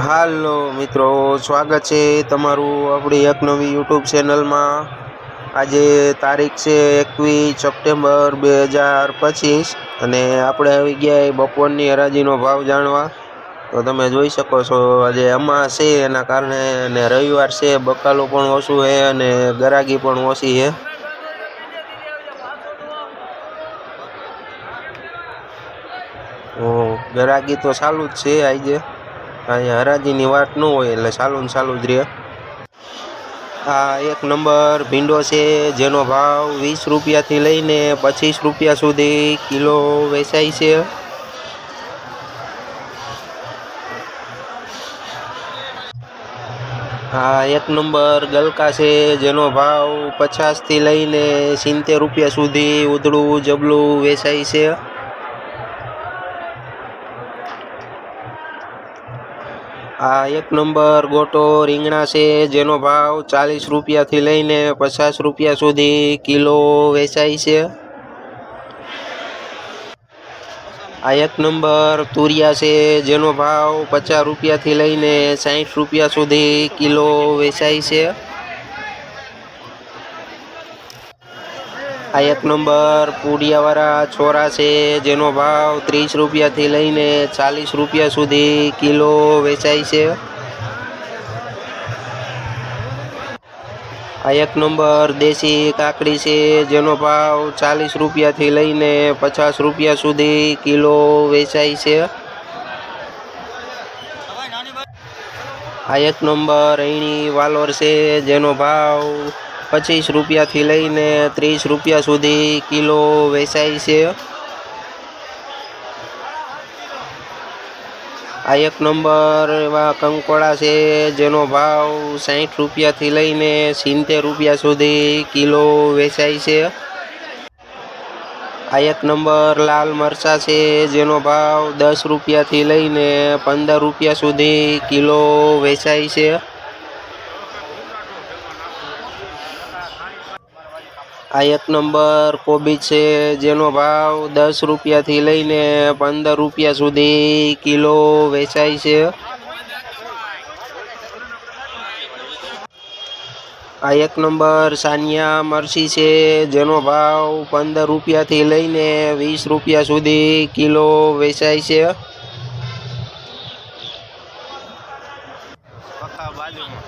હાલો મિત્રો, સ્વાગત છે તમારું આપણી એક નવી યુટ્યુબ ચેનલમાં. આજે તારીખ છે એકવીસ સપ્ટેમ્બર બે હજાર પચીસ અને આપણે આવી ગયા બપોરની હરાજીનો ભાવ જાણવા. તો તમે જોઈ શકો છો, આજે અમા છે, એના કારણે અને રવિવાર છે, બકાલો પણ ઓછું છે અને ગરાગી પણ ઓછી છે. ગરાગી તો ચાલુ જ છે આજે. અહીંયા હરાજીની વાત ન હોય એટલે ચાલુ ને ચાલુ જ રહે. આ એક નંબર ભીંડો છે, જેનો ભાવ વીસ રૂપિયાથી લઈને પચીસ રૂપિયા સુધી કિલો વેચાય છે. આ એક નંબર ગલકા છે, જેનો ભાવ પચાસથી લઈને સિત્તેર રૂપિયા સુધી ઉધળું જબલું વેચાય છે. આ એક નંબર ગોટો રીંગણા છે, જેનો ભાવ ચાલીસ રૂપિયાથી લઈને પચાસ રૂપિયા સુધી કિલો વેચાય છે. આ એક નંબર તુરિયા છે, જેનો ભાવ પચાસ રૂપિયાથી લઈને સાહીઠ રૂપિયા સુધી કિલો વેચાય છે. આ એક નંબર પૂડિયાવાળા છોરા છે, જેનો ભાવ ત્રીસ રૂપિયાથી લઈને ચાલીસ રૂપિયા સુધી કિલો વેચાય છે. આ એક નંબર દેશી કાકડી છે, જેનો ભાવ ચાલીસ રૂપિયાથી લઈને પચાસ રૂપિયા સુધી કિલો વેચાય છે. આ એક નંબર અહીંની વાલોર છે, જેનો ભાવ પચીસ રૂપિયાથી લઈને ત્રીસ રૂપિયા સુધી કિલો વેચાય છે. આ એક નંબર એવા કંકોડા છે જેનો ભાવ સાઠ રૂપિયાથી લઈને સિત્તેર રૂપિયા સુધી કિલો વેચાય છે. આ એક નંબર લાલ મરચા છે જેનો ભાવ દસ રૂપિયાથી લઈને પંદર રૂપિયા સુધી કિલો વેચાય છે. આ એક નંબર કોબી છે, જેનો ભાવ દસ રૂપિયાથી લઈને પંદર રૂપિયા સુધી કિલો વેચાય છે. આ એક નંબર સાનિયા મરસી છે, જેનો ભાવ પંદર રૂપિયાથી લઈને વીસ રૂપિયા સુધી કિલો વેચાય છે.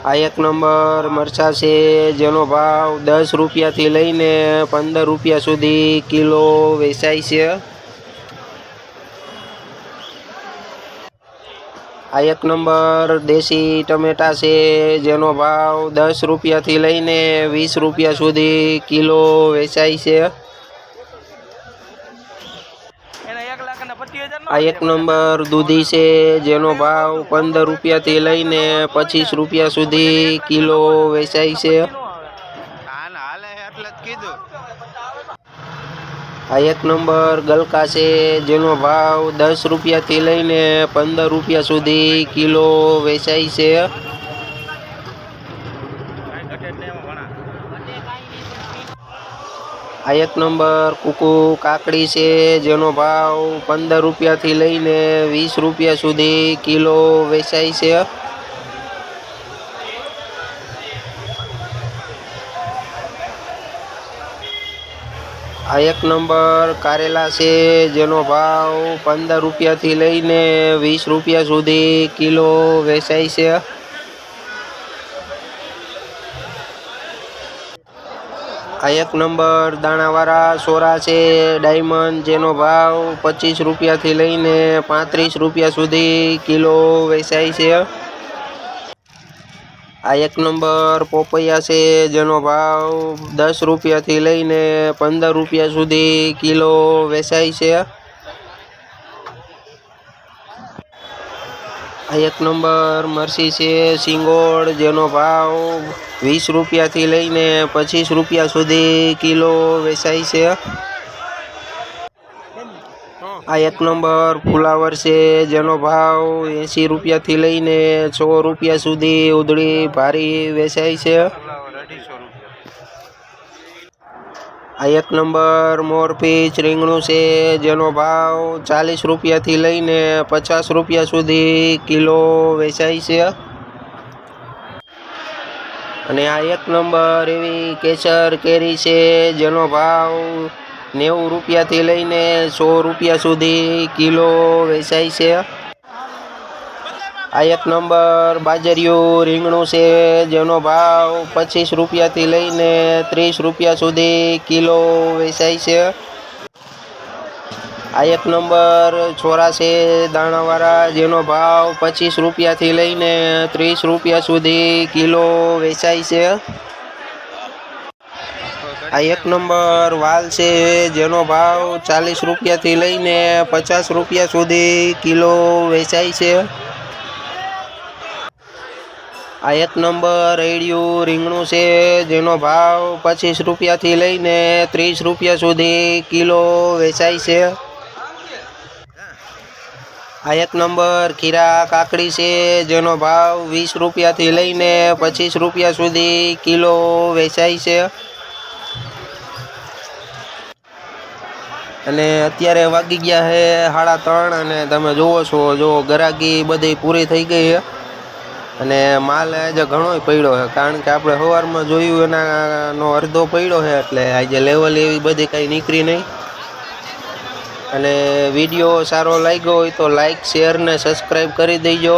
આ એક નંબર મરચા છે, જેનો ભાવ દસ રૂપિયાથી લઈને પંદર રૂપિયા સુધી કિલો વેચાય છે. આ એક નંબર દેશી ટમેટા છે, જેનો ભાવ દસ રૂપિયાથી લઈને વીસ રૂપિયા સુધી કિલો વેચાય છે. આ એક નંબર દૂધી છે જેનો ભાવ પંદર રૂપિયાથી લઈને પચીસ રૂપિયા સુધી કિલો વેચાય છે. આ એક નંબર ગલકા છે જેનો ભાવ દસ રૂપિયાથી લઈને પંદર રૂપિયા સુધી કિલો વેચાય છે. આ એક નંબર, કુકુ, કાકડી છે, જેનો ભાવ પંદર રૂપિયાથી લઈને વીસ રૂપિયા સુધી કિલો વેચાય છે. આ એક નંબર કારેલા છે, જેનો ભાવ પંદર રૂપિયાથી લઈને વીસ રૂપિયા સુધી કિલો વેચાય છે. આ એક નંબર દાણાવાળા, સોરા છે, ડાયમંડ જેનો ભાવ પચીસ રૂપિયાથી લઈને પાંત્રીસ રૂપિયા સુધી કિલો વેચાય છે. આ એક નંબર પોપૈયા છે, જેનો ભાવ દસ રૂપિયાથી લઈને પંદર રૂપિયા સુધી કિલો વેચાય છે. આ એક નંબર મરસી છે, સિંગોળ, જેનો ભાવ વીસ રૂપિયાથી લઈને પચીસ રૂપિયા સુધી કિલો વેચાય છે. આ એક નંબર ફુલાવર છે, જેનો ભાવ એંસી રૂપિયાથી લઈને સો રૂપિયા સુધી ઉધળી ભારી વેચાય છે. આ એક નંબર મોરપીચ રીંગણું છે, જેનો ભાવ ચાલીસ રૂપિયાથી લઈને પચાસ રૂપિયા સુધી કિલો વેચાય છે. અને આ એક નંબર એવી કેસર કેરી છે, જેનો ભાવ નેવું રૂપિયાથી લઈને સો રૂપિયા સુધી કિલો વેચાય છે. આ એક નંબર બાજરિયું રીંગણું છે, જેનો ભાવ પચીસ રૂપિયાથી લઈને ત્રીસ રૂપિયા સુધી કિલો વેચાય છે. આ એક નંબર છોરા છે, દાણાવાળા, જેનો ભાવ પચીસ રૂપિયાથી લઈને ત્રીસ રૂપિયા સુધી કિલો વેચાય છે. આ એક નંબર વાલ છે, જેનો ભાવ ચાલીસ રૂપિયાથી લઈને પચાસ રૂપિયા સુધી કિલો વેચાય છે. આ એક નંબર રેડિયું રીંગણું છે, જેનો ભાવ પચીસ રૂપિયાથી લઈને ત્રીસ રૂપિયા સુધી કિલો વેચાય છે. આ એક નંબર ખીરા કાકડી છે, જેનો ભાવ વીસ રૂપિયાથી લઈને પચીસ રૂપિયા સુધી કિલો વેચાય છે. અને અત્યારે વાગી ગયા છે સાડા ત્રણ અને તમે જુઓ છો, જો ગરાગી બધી પૂરી થઈ ગઈ છે અને માલ આજે ઘણોય પડ્યો છે, કારણ કે આપણે સવારમાં જોયું એનાનો અડધો પડ્યો છે, એટલે આજે લેવલ એવી બધી કાંઈ નીકળી નહીં. અને વીડિયો સારો લાગ્યો હોય તો લાઈક શેર ને સબસ્ક્રાઈબ કરી દેજો.